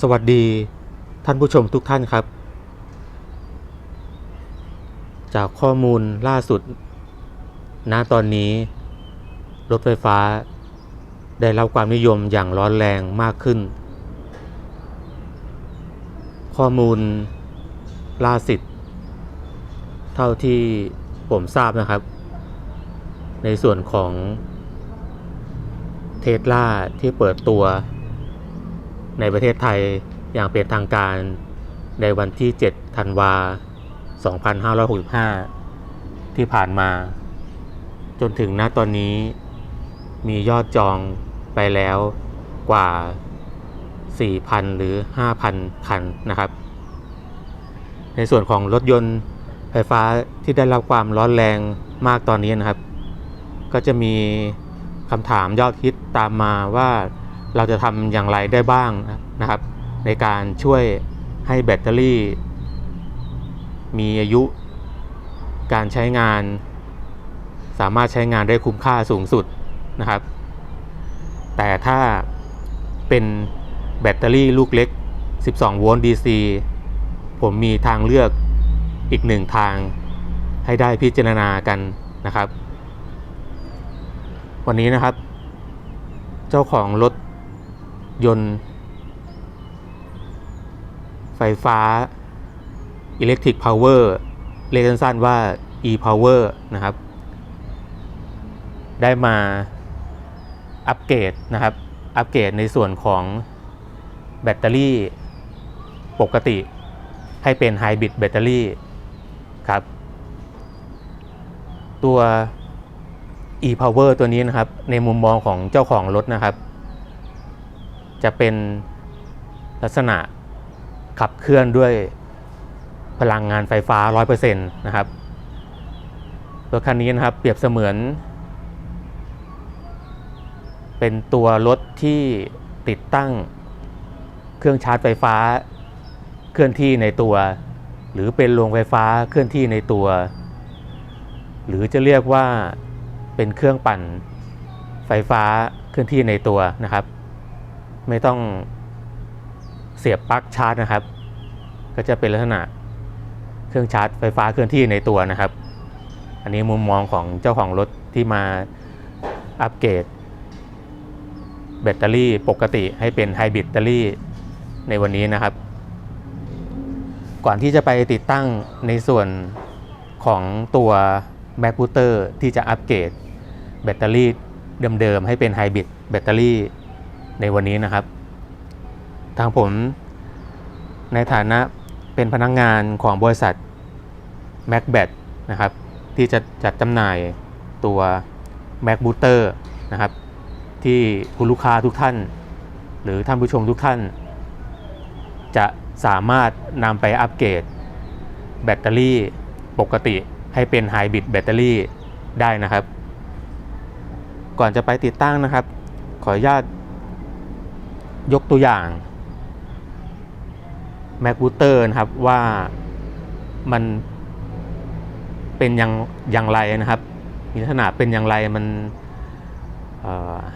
สวัสดีท่านผู้ชมทุกท่านครับ จากข้อมูลล่าสุด ณ ตอนนี้ รถไฟฟ้าได้รับความนิยมอย่างร้อนแรงมากขึ้น ข้อมูลล่าสุดเท่าที่ผมทราบนะครับ ในส่วนของเทสลาที่เปิดตัว ในประเทศไทยอย่างเป็นทางการในวันที่ 7 ธันวา 2565 ที่ผ่านมา จนถึงณตอนนี้มียอดจองไปแล้วกว่า 4,000 หรือ 5,000 คันนะครับ ในส่วนของรถยนต์ไฟฟ้าที่ได้รับความร้อนแรงมากตอนนี้นะครับ ก็จะมีคำถามยอดฮิตตามมาว่า เราจะทำอย่างไรได้บ้างนะครับ ในการช่วยให้แบตเตอรี่ มีอายุ การใช้งาน สามารถใช้งานได้คุ้มค่าสูงสุดนะครับ แต่ถ้าเป็นแบตเตอรี่ลูกเล็ก 12 โวลต์ DC ผมมีทางเลือกอีกหนึ่งทางให้ได้พิจารณากันนะครับ วันนี้นะครับ เจ้าของรถ ยนต์ ไฟฟ้า Electric Power เรียกสั้นๆว่า e-power นะครับ ได้มาอัปเกรดนะครับ อัปเกรดในส่วนของแบตเตอรี่ปกติให้เป็นไฮบริดแบตเตอรี่ครับ ตัว e-power ตัวนี้นะครับ ในมุมมองของเจ้าของรถนะครับ จะเป็นลักษณะขับเคลื่อนด้วยพลังงานไฟฟ้า 100%นะครับรถคันนี้นะครับเปรียบเสมือน เป็นตัวรถที่ติดตั้งเครื่องชาร์จไฟฟ้าเคลื่อนที่ในตัว หรือเป็นโรงไฟฟ้าเคลื่อนที่ในตัว หรือจะเรียกว่าเป็นเครื่องปั่นไฟฟ้าเคลื่อนที่ในตัวนะครับ ไม่ต้องเสียบปลั๊กชาร์จนะครับ ก็จะเป็นลักษณะเครื่องชาร์จไฟฟ้าเคลื่อนที่ในตัวนะครับ อันนี้มุมมองของเจ้าของรถที่มาอัปเกรดแบตเตอรี่ปกติให้เป็นไฮบริดแบตเตอรี่ในวันนี้นะครับ ก่อนที่จะไปติดตั้งในส่วนของตัว Mac b o o t e r ที่จะอัปเกรดแบตเตอรี่เดิมๆให้เป็นไฮบริดแบตเตอรี่ ในวันนี้นะครับ ทางผมในฐานะเป็นพนักงงานของบริษัท MacBat นะครับ ที่จะจัดจำหน่ายตัว Mac b o o t e r นะครับ ที่คุณลูกค้าทุกท่าน หรือท่านผู้ชมทุกท่าน จะสามารถนำไปอัปเกรด แบตเตอรี่ปกติให้เป็นไฮบริดแบตเตอรี่ได้นะครับ ก่อนจะไปติดตั้งนะครับ ขออนุญาต ยกตัวอย่าง Mac b o o t e r นะครับว่ามันเป็นอย่างอย่างไรนะครับ มีลักษณะเป็นอย่างไรมัน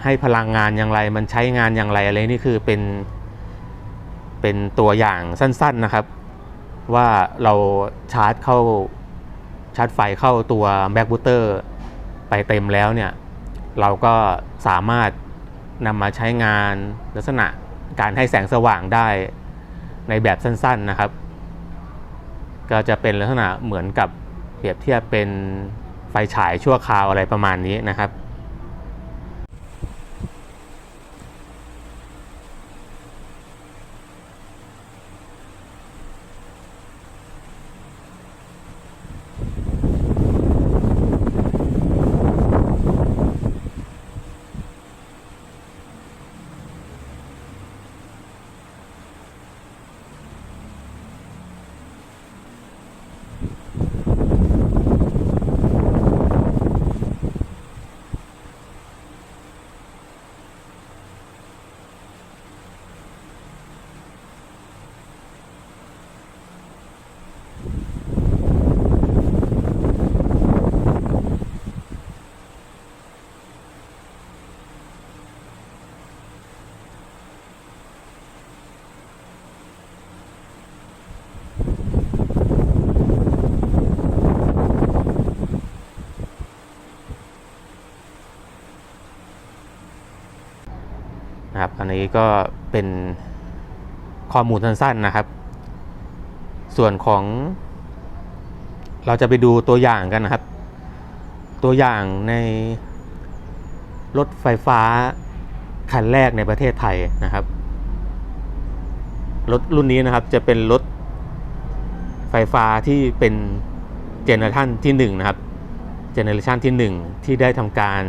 ให้พลังงานอย่างไร มันใช้งานอย่างไรอะไรนี่คือเป็นเป็นตัวอย่างสั้นๆนะครับ ว่าเราชาร์จเข้าชาร์จไฟเข้าตัว Mac b o o t e r ไปเต็มแล้วเนี่ย เราก็สามารถ นำมาใช้งานลักษณะการให้แสงสว่างได้ในแบบสั้นๆนะครับ ก็จะเป็นลักษณะเหมือนกับเปรียบเทียบเป็นไฟฉายชั่วคราวอะไรประมาณนี้นะครับ นะครับ อันนี้ก็เป็นข้อมูลสั้นๆนะครับ ส่วนของ เราจะไปดูตัวอย่างกันนะครับ ตัวอย่างในรถไฟฟ้าคันแรกในประเทศไทยนะครับ รถรุ่นนี้นะครับจะเป็นรถไฟฟ้าที่เป็นเจเนอเรชันที่1นะครับ เจเนอเรชันที่ 1 ที่ได้ทำการ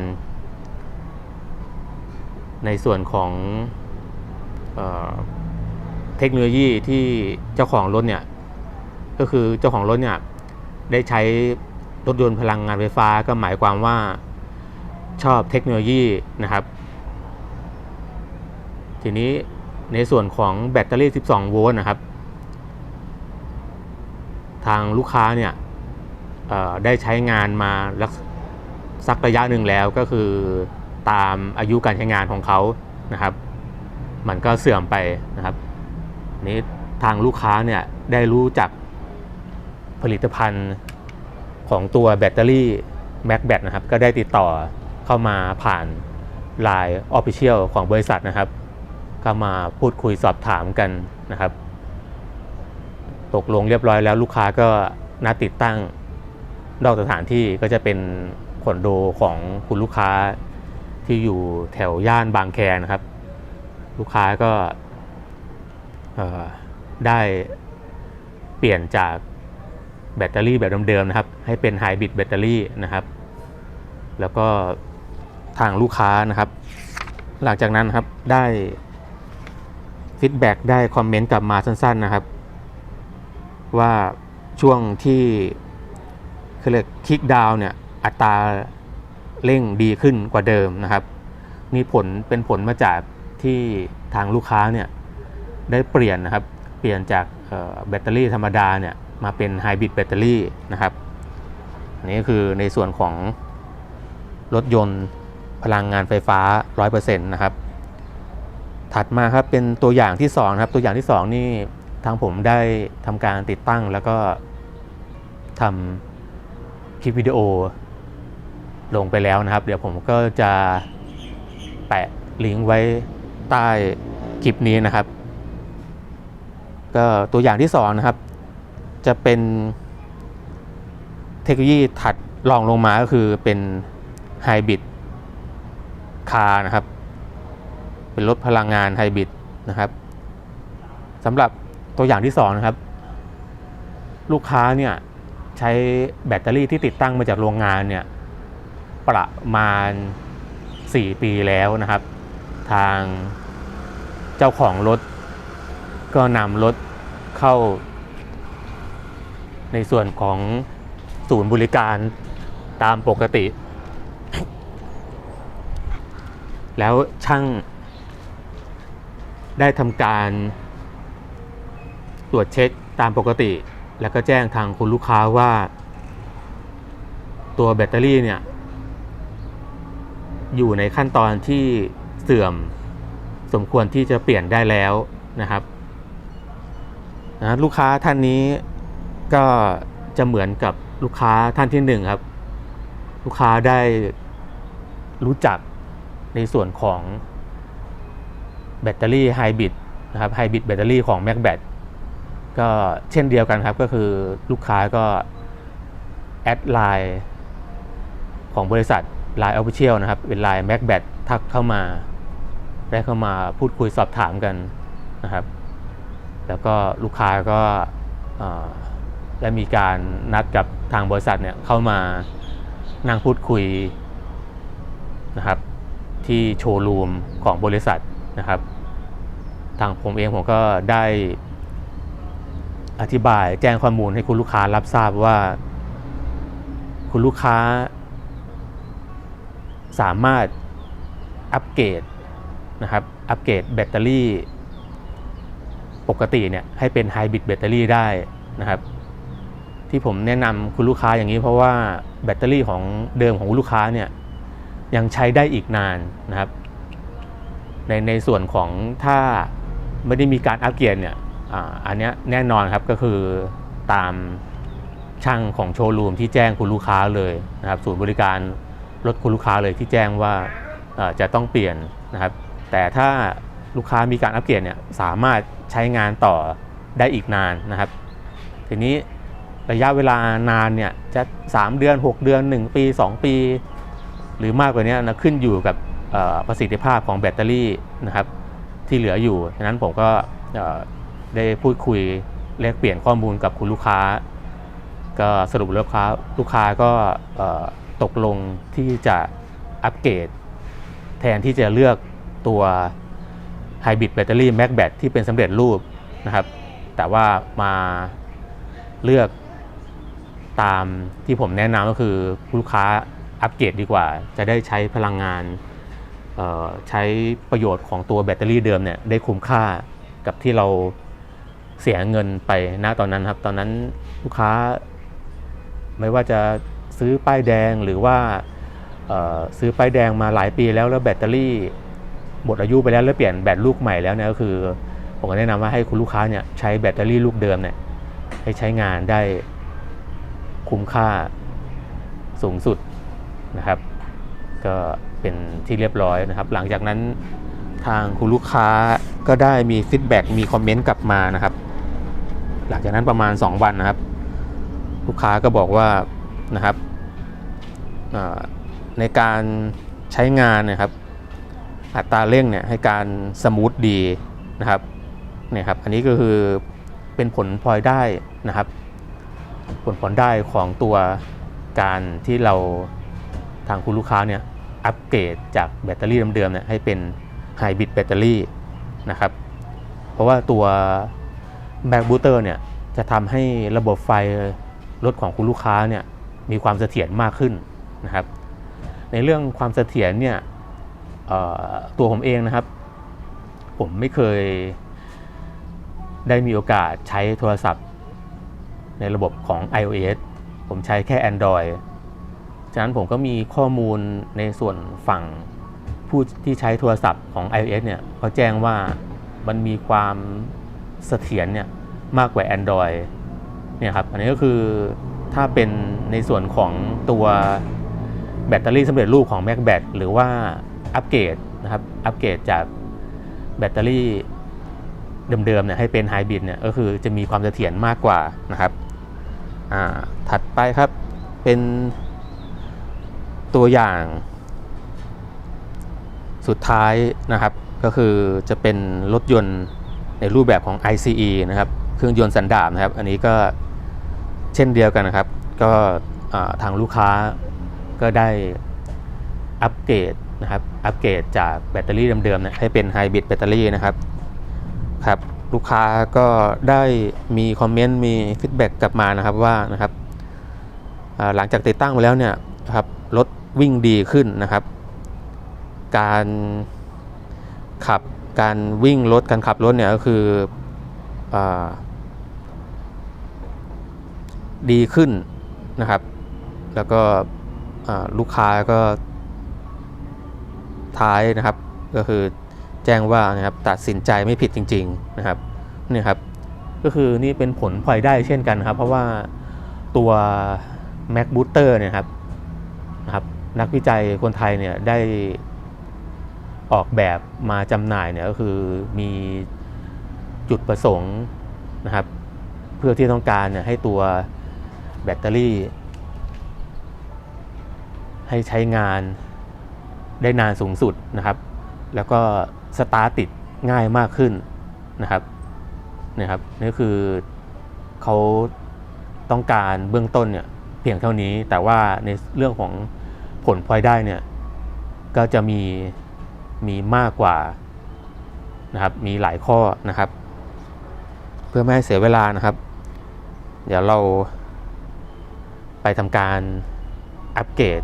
ในส่วนของเอเทคโนโลยีที่เจ้าของรถเนี่ยก็คือเจ้าของรถเนี่ยได้ใช้รถยนต์พลังงานไฟฟ้าก็หมายความว่าชอบเทคโนโลยีนะครับ ทีนี้ในส่วนของแบตเตอรี่ 12 โวลต์นะครับ ทางลูกค้าเนี่ยได้ใช้งานมาลักสักระยะหนึ่งแล้วก็คือ ตามอายุการใช้งานของเขานะครับ มันก็เสื่อมไปนะครับนี้ทางลูกค้าเนี่ยได้รู้จักผลิตภัณฑ์ของตัวแบตเตอรี่ Mac b a t นะครับ ก็ได้ติดต่อเข้ามาผ่าน Line Official ของบริษัทนะครับก็มาพูดคุยสอบถามกันนะครับ ตกลงเรียบร้อยแล้วลูกค้าก็นัดติดตั้งนอกสถานที่ก็จะเป็นคอนโดของคุณลูกค้า ที่อยู่แถวย่านบางแคนะครับ ลูกค้าก็ได้เปลี่ยนจากแบตเตอรี่แบบเดิมๆนะครับ ให้เป็นไฮบริดแบตเตอรี่นะครับ แล้วก็ทางลูกค้านะครับ หลังจากนั้นนครับได้ฟีดแบ็กได้คอมเมนต์กลับมาสั้นๆนะครับ ว่าช่วงที่เขาเรียกคลิกดาวเนี่ยอัตรา เร่งดีขึ้นกว่าเดิมนะครับ มีผลเป็นผลมาจากที่ทางลูกค้าเนี่ยได้เปลี่ยนนะครับ เปลี่ยนจากแบตเตอรี่ธรรมดาเนี่ยมาเป็นไฮบริดแบตเตอรี่นะครับอันนี้ก็คือในส่วนของรถยนต์พลังงานไฟฟ้า 100%นะครับ ถัดมาครับเป็นตัวอย่างที่2นะครับ ตัวอย่างที่ 2 นี่ทางผมได้ทำการติดตั้งแล้วก็ทำคลิปวิดีโอ ลงไปแล้วนะครับ เดี๋ยวผมก็จะแปะลิงก์ไว้ใต้คลิปนี้นะครับ ก็ตัวอย่างที่2นะครับ จะเป็นเทคโนโลยีถัดรองลงมาก็คือเป็นไฮบริดคาร์นะครับ เป็นรถพลังงานไฮบริดนะครับสำหรับตัวอย่างที่2นะครับ ลูกค้าเนี่ยใช้แบตเตอรี่ที่ติดตั้งมาจากโรงงานเนี่ย ประมาณ 4 ปีแล้วนะครับ ทางเจ้าของรถ ก็นำรถเข้า ในส่วนของศูนย์บริการตามปกติ แล้วช่างได้ทำการตรวจเช็คตามปกติ แล้วก็แจ้งทางคุณลูกค้าว่า ตัวแบตเตอรี่เนี่ย อยู่ในขั้นตอนที่เสื่อมสมควรที่จะเปลี่ยนได้แล้วนะครับนะลูกค้าท่านนี้ก็จะเหมือนกับลูกค้าท่านที่หนึ่งครับ ลูกค้าได้รู้จักในส่วนของแบตเตอรี่ไฮบริดนะครับไฮบริดแบตเตอรี่ของ m a c b a t ก็เช่นเดียวกันครับก็คือลูกค้าก็แอดไลน์ของบริษัท Line Official นะครับ เป็น Line m a c b a t ทักเข้ามา ได้เข้ามาพูดคุยสอบถามกันนะครับ แล้วก็ลูกค้าก็ได้มีการนัดกับทางบริษัทเนี่ยเข้ามานั่งพูดคุยนะครับที่โชว์รูมของบริษัทนะครับ ทางผมเองผมก็ได้อธิบายแจ้งข้อมูลให้คุณลูกค้ารับทราบว่า คุณลูกค้า สามารถอัปเกรดนะครับอัปเกรดแบตเตอรี่ ปกติเนี่ยให้เป็นไฮบริดแบตเตอรี่ได้นะครับ ที่ผมแนะนำคุณลูกค้าอย่างนี้เพราะว่าแบตเตอรี่ของเดิมของคุณลูกค้าเนี่ยยังใช้ได้อีกนานนะครับ ในในส่วนของถ้าไม่ได้มีการอัปเกรดเนี่ยออันนี้แน่นอนครับก็คือตามช่างของโชว์รูมที่แจ้งคุณลูกค้าเลยนะครับ ศูนย์บริการ รถคุณลูกค้าเลยที่แจ้งว่าจะต้องเปลี่ยนนะครับ แต่ถ้าลูกค้ามีการอัปเกรดเนี่ยสามารถใช้งานต่อได้อีกนานนะครับ ทีนี้ระยะเวลานานเนี่ยจะ 3 เดือน 6 เดือน 1 ปี 2 ปี หรือมากกว่านี้นะขึ้นอยู่กับประสิทธิภาพของแบตเตอรี่นะครับ ที่เหลืออยู่ฉะนั้นผมก็ได้พูดคุยแลกเปลี่ยนข้อมูลกับคุณลูกค้า ก็สรุปลูกค้าลูกค้าก็ ตกลงที่จะอัปเกรดแทนที่จะเลือกตัวไฮบริดแบตเตอรี่แม็กแบตที่เป็นสำเร็จรูปนะครับ แต่ว่ามาเลือกตามที่ผมแนะนำก็คือลูกค้าอัปเกรดดีกว่า จะได้ใช้พลังงานใช้ประโยชน์ของตัวแบตเตอรี่เดิมเนี่ยได้คุ้มค่ากับที่เราเสียเงินไปณตอนนั้นครับ ตอนนั้นลูกค้าไม่ว่าจะ ซื้อป้ายแดงหรือว่าซื้อป้ายแดงมาหลายปีแล้วแล้วแบตเตอรี่หมดอายุไปแล้วแล้วเปลี่ยนแบตลูกใหม่แล้วเนี่ยก็คือผมก็แนะนำว่าให้คุณลูกค้าเนี่ยใช้แบตเตอรี่ลูกเดิมเนี่ยให้ใช้งานได้คุ้มค่าสูงสุดนะครับ ก็เป็นที่เรียบร้อยนะครับ หลังจากนั้นทางคุณลูกค้าก็ได้มีฟีดแบ็กมีคอมเมนต์กลับมานะครับ หลังจากนั้นประมาณ 2 วันนะครับ ลูกค้าก็บอกว่า นะครับในการใช้งานนะครับ อัตราเร่งเนี่ยให้การสมูทดีนะครับเนี่ยครับอันนี้ก็คือเป็นผลพลอยได้นะครับ ผลผลได้ของตัวการที่เราทางคุณลูกค้าเนี่ยอัปเกรดจากแบตเตอรี่เดิมๆเนี่ยให้เป็นไฮบริดแบตเตอรี่นะครับ เพราะว่าตัวแบ็กบูเตอร์เนี่ยจะทำให้ระบบไฟรถของคุณลูกค้าเนี่ย มีความเสถียรมากขึ้นนะครับ ในเรื่องความเสถียรเนี่ยตัวผมเองนะครับ ผมไม่เคยได้มีโอกาสใช้โทรศัพท์ ในระบบของ iOS ผมใช้แค่ Android ฉะนั้นผมก็มีข้อมูลในส่วนฝั่งผู้ที่ใช้โทรศัพท์ของ iOS เนี่ยเขาแจ้งว่ามันมีความเสถียรเนี่ยมากกว่า Android เนี่ยครับ อันนี้ก็คือถ้าเป็น ในส่วนของตัวแบตเตอรี่สำเร็จรูปของ Mac b a t หรือว่าอัปเกรดนะครับอัปเกรดจากแบตเตอรี่เดิมๆเนี่ยให้เป็นไฮบริดเนี่ยก็คือจะมีความเสถียรมากกว่านะครับถัดไปครับเป็นตัวอย่างสุดท้ายนะครับ ก็คือจะเป็นรถยนต์ในรูปแบบของ ICE นะครับ เครื่องยนต์สันดาปนะครับ อันนี้ก็เช่นเดียวกันนะครับ ก็ทางลูกค้าก็ได้อัปเกรดนะครับอัปเกรดจากแบตเตอรี่เดิมๆนี่ยให้เป็นไฮบริดแบตเตอรี่นะครับครับลูกค้าก็ได้มีคอมเมนต์มีฟีดแบ็กกลับมานะครับว่านะครับหลังจากติดตั้งไปแล้วเนี่ยนะครับรถวิ่งดีขึ้นนะครับ การขับการวิ่งรถการขับรถเนี่ยก็คืออดีขึ้น นะครับ แล้วก็ลูกค้าก็ท้ายนะครับ ก็คือแจ้งว่านะครับตัดสินใจไม่ผิดจริง ๆนะครับนี่ครับก็คือนี่เป็นผลพลอยได้เช่นกันครับ เพราะว่าตัว Mac Booster เนี่ยครับนะครับ นักวิจัยคนไทยเนี่ยได้ออกแบบมาจำหน่ายเนี่ยก็คือมีจุดประสงค์นะครับ เพื่อที่ต้องการเนี่ยให้ตัว แบตเตอรี่ ให้ใช้งานได้นานสูงสุดนะครับ แล้วก็สตาร์ติดง่ายมากขึ้นนะครับนี่ครับนี่คือเขาต้องการเบื้องต้นเนี่ยเพียงเท่านี้ แต่ว่าในเรื่องของผลพลอยได้เนี่ยก็จะมีมีมากกว่านะครับมีหลายข้อนะครับ เพื่อไม่ให้เสียเวลานะครับ เดี๋ยวเรา ไปทำการอัปเกรด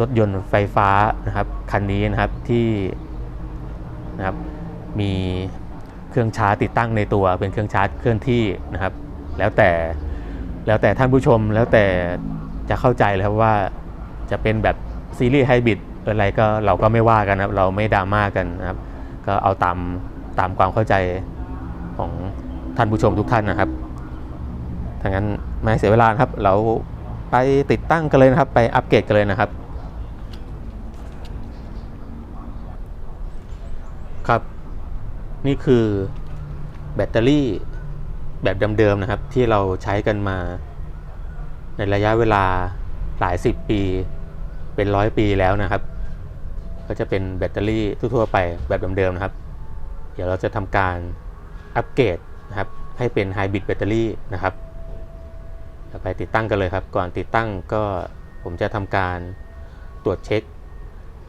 รถยนต์ไฟฟ้านะครับคันนี้นะครับที่นะครับมีเครื่องชาร์จติดตั้งในตัวเป็นเครื่องชาร์จเคลื่อนที่นะครับ แล้วแต่แล้วแต่ท่านผู้ชมแล้วแต่จะเข้าใจแล้วว่าจะเป็นแบบซีรีส์ไฮบริดอะไรก็เราก็ไม่ว่ากันนะครับ เราไม่ดราม่ากันนะครับ ก็เอาตามตามความเข้าใจของท่านผู้ชมทุกท่านนะครับ ถ้างั้นไม่เสียเวลาครับ เราไปติดตั้งกันเลยนะครับ ไปอัปเกรดกันเลยนะครับ ครับ นี่คือแบตเตอรี่แบบเดิมๆนะครับ ที่เราใช้กันมา ในระยะเวลาหลายสิบปี เป็นร้อยปีแล้วนะครับ ก็จะเป็นแบตเตอรี่ทั่วๆไปแบบเดิมๆนะครับ เดี๋ยวเราจะทำการอัปเกรดนะครับ ให้เป็นไฮบริดแบตเตอรี่นะครับ ไปติดตั้งกันเลยครับ ก่อนติดตั้งก็ผมจะทำการตรวจเช็ค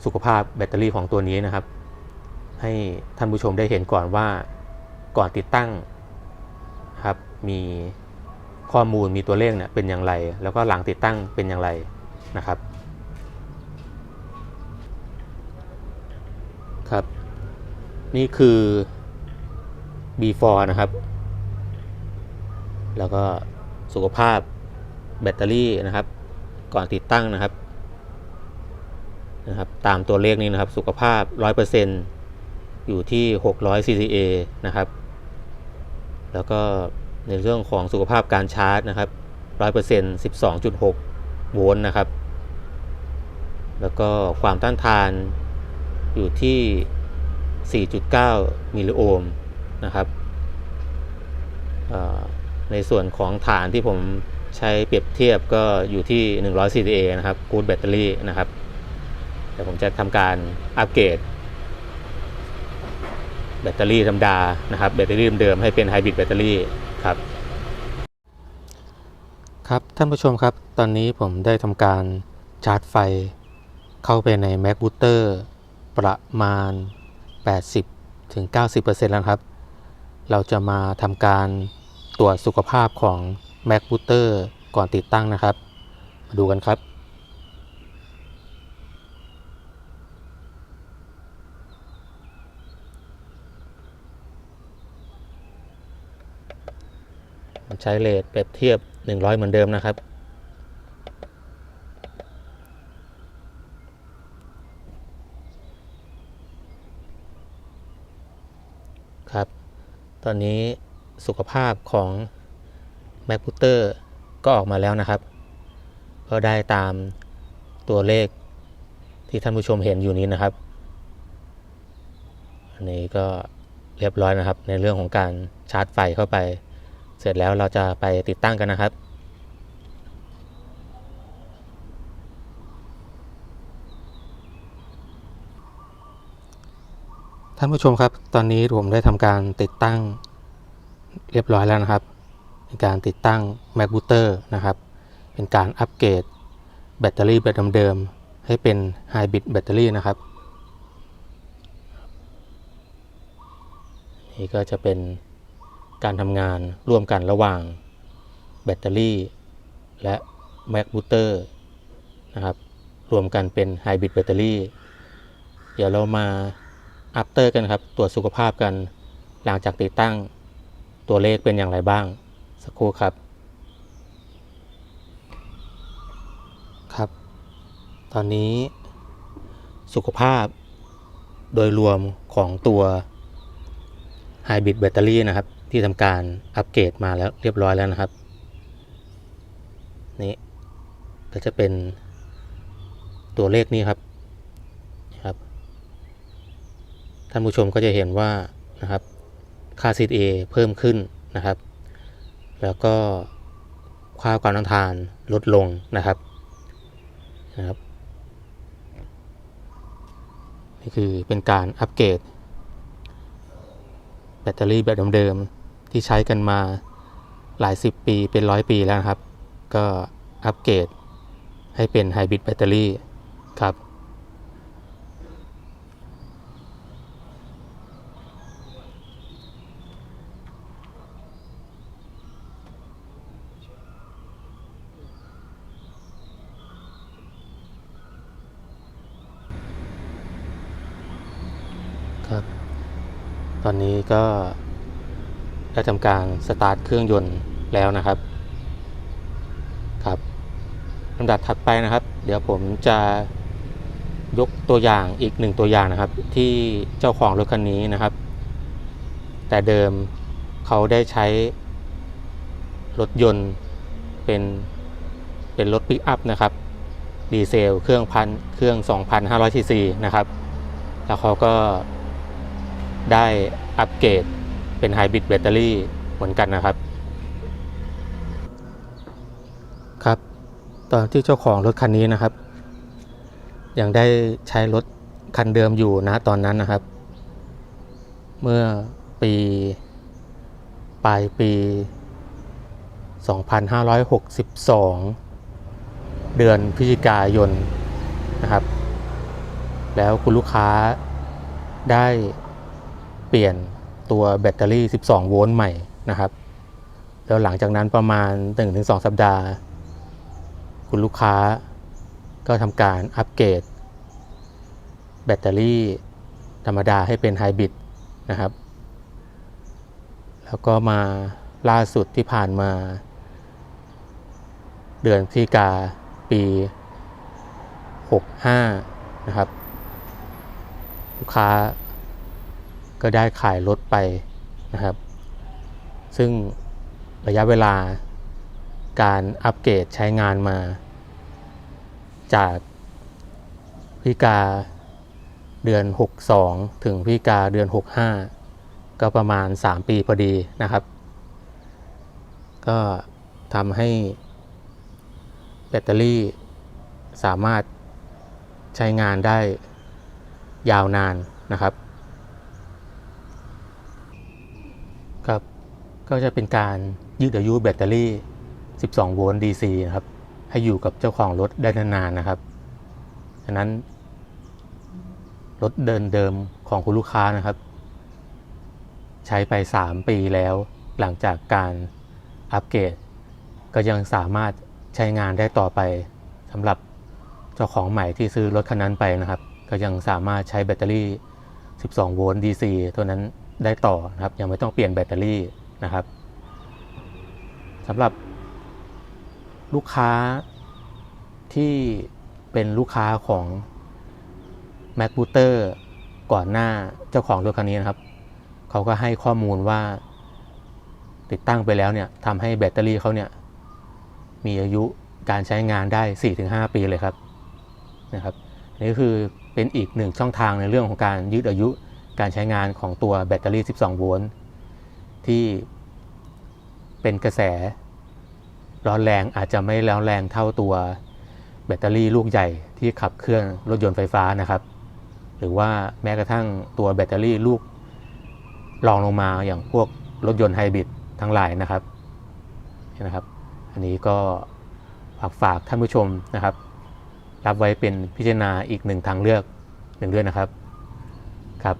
สุขภาพแบตเตอรี่ของตัวนี้นะครับ ให้ท่านผู้ชมได้เห็นก่อนว่าก่อนติดตั้งครับมีข้อมูลมีตัวเลขเนี่ยเป็นอย่างไร แล้วก็หลังติดตั้งเป็นอย่างไรนะครับครับ นี่คือ before นะครับ แล้วก็ สุขภาพแบตเตอรี่นะครับ ก่อนติดตั้งนะครับนะครับ ตามตัวเลขนี้นะครับ สุขภาพ 100%อยู่ที่ 600 CCA นะครับ แล้วก็ในเรื่องของสุขภาพการชาร์จนะครับ 100% 12.6 โวลต์นะครับ แล้วก็ความต้านทานอยู่ที่ 4.9 มิลลิโอห์มนะครับ ในส่วนของฐานที่ผมใช้เปรียบเทียบก็อยู่ที่ 100 CCA นะครับกูดแบตเตอรี่นะครับเดี๋ยวผมจะทำการอัปเกรดแบตเตอรี่ธรรมดานะครับแบตเตอรี่เดิมให้เป็นไฮบริดแบตเตอรี่ครับครับท่านผู้ชมครับ ตอนนี้ผมได้ทำการชาร์จไฟเข้าไปใน Mac Router ประมาณ 80-90%แล้วครับ เราจะมาทำการ ตรวจสุขภาพของ Mac Router ก่อนติดตั้งนะครับ มาดูกันครับใช้เลทเปรียบเทียบ 100 เหมือนเดิมนะครับ ครับ ตอนนี้ สุขภาพของ Mac b o o t e r ก็ออกมาแล้วนะครับ ก็ได้ตามตัวเลขที่ท่านผู้ชมเห็นอยู่นี้นะครับ อันนี้ก็เรียบร้อยนะครับ ในเรื่องของการชาร์จไฟเข้าไป เสร็จแล้วเราจะไปติดตั้งกันนะครับท่านผู้ชมครับ ตอนนี้ผมได้ทำการติดตั้ง เรียบร้อยแล้วนะครับในการติดตั้ง Mac b o o t e r นะครับ เป็นการอัปเกรดแบตเตอรี่แบบเดิมๆให้เป็นไฮบริดแบตเตอรี่นะครับ นี่ก็จะเป็นการทำงานร่วมกันระหว่างแบตเตอรี่ และ Mac b o o t e r นะครับ รวมกันเป็นไฮบริดแบตเตอรี่เดี๋ยวเรามาอัปเตอร์กันครับ ตรวจสุขภาพกันหลังจากติดตั้ง ตัวเลขเป็นอย่างไรบ้าง สักครู่ครับ ครับ ตอนนี้สุขภาพโดยรวมของตัวไฮบริดแบตเตอรี่นะครับ ที่ทำการอัปเกรดมาแล้วเรียบร้อยแล้วนะครับ นี่ก็จะเป็นตัวเลขนี้ครับนะครับ ท่านผู้ชมก็จะเห็นว่านะครับ ค่า CA เพิ่มขึ้นนะครับ แล้วก็ค่าความต้านทานลดลงนะครับนะครับนี่คือเป็นการอัปเกรดแบตเตอรี่แบบเดิมๆที่ใช้กันมาหลายสิบปีเป็นร้อยปีแล้วนะครับ ก็อัปเกรดให้เป็นไฮบริดแบตเตอรี่ครับ อนนี้ก็ได้ทำการสตาร์ทเครื่องยนต์แล้วนะครับครับลำดับถัดไปนะครับ เดี๋ยวผมจะยกตัวอย่างอีกหนึ่งตัวอย่างนะครับ ที่เจ้าของรถคันนี้นะครับ แต่เดิมเขาได้ใช้รถยนต์เป็นเป็นรถปิกอัพนะครับดีเซลเครื่องพันเครื่อง 2,500ซีซีนะครับ แล้วเขาก็ ได้อัปเกรดเป็นไฮบริดแบตเตอรี่เหมือนกันนะครับ ครับ ตอนที่เจ้าของรถคันนี้นะครับ ยังได้ใช้รถคันเดิมอยู่นะตอนนั้นนะครับ เมื่อปีปลายปี 2562 เดือนพฤศจิกายนนะครับ แล้วคุณลูกค้าได้ เปลี่ยนตัวแบตเตอรี่ 12 โวลต์ใหม่นะครับ แล้วหลังจากนั้นประมาณ 1-2 สัปดาห์ คุณลูกค้าก็ทำการอัปเกรด แบตเตอรี่ธรรมดาให้เป็นไฮบริดนะครับ แล้วก็มาล่าสุดที่ผ่านมา เดือนพฤศจิกาปี 65 นะครับ ลูกค้า ก็ได้ขายรถไปนะครับ ซึ่งระยะเวลาการอัปเกรดใช้งานมา จากพิกาเดือน 62 ถึงพิกาเดือน 65 ก็ประมาณ 3 ปีพอดีนะครับ ก็ทำให้แบตเตอรี่สามารถใช้งานได้ยาวนานนะครับ ครับ ก็จะเป็นการยืดอายุแบตเตอรี่ 12 โวลต์ DC นะครับ ให้อยู่กับเจ้าของรถได้นานๆนะครับฉะนั้น รถเดินเดิมของคุณลูกค้านะครับ ใช้ไป 3 ปีแล้ว หลังจากการอัปเกรด ก็ยังสามารถใช้งานได้ต่อไปสำหรับเจ้าของใหม่ที่ซื้อรถคันนั้นไปนะครับ ก็ยังสามารถใช้แบตเตอรี่ 12 โวลต์ DC ตัวนั้น ได้ต่อนะครับ ยังไม่ต้องเปลี่ยนแบตเตอรี่นะครับสำหรับลูกค้าที่เป็นลูกค้าของ Mac b o o t e r ก่อนหน้าเจ้าของรถคันนี้นะครับ เขาก็ให้ข้อมูลว่าติดตั้งไปแล้วเนี่ยทำให้แบตเตอรี่เขาเนี่ยมีอายุการใช้งานได้ 4-5 ปีเลยครับนะครับนี่คือเป็นอีกหนึ่งช่องทางในเรื่องของการยืดอายุ การใช้งานของตัวแบตเตอรี่ 12 โวลต์ที่เป็นกระแสร้อนแรงอาจจะไม่ร้อนแรงเท่าตัวแบตเตอรี่ลูกใหญ่ที่ขับเคลื่อนรถยนต์ไฟฟ้านะครับ หรือว่าแม้กระทั่งตัวแบตเตอรี่ลูกรองลงมาอย่างพวกรถยนต์ไฮบริดทั้งหลายนะครับนะครับ อันนี้ก็ฝากฝากท่านผู้ชมนะครับ รับไว้เป็นพิจารณาอีกหนึ่งทางเลือกหนึ่งเลือกนะครับครับ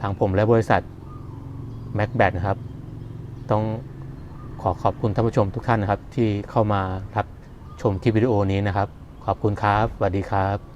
ทางผมและบริษัท m a c b a t นะครับ ต้องขอขอบคุณท่านผู้ชมทุกท่านนะครับ ที่เข้ามารับชมคลิปวิดีโอนี้นะครับ ขอบคุณครับสวัสดีครับ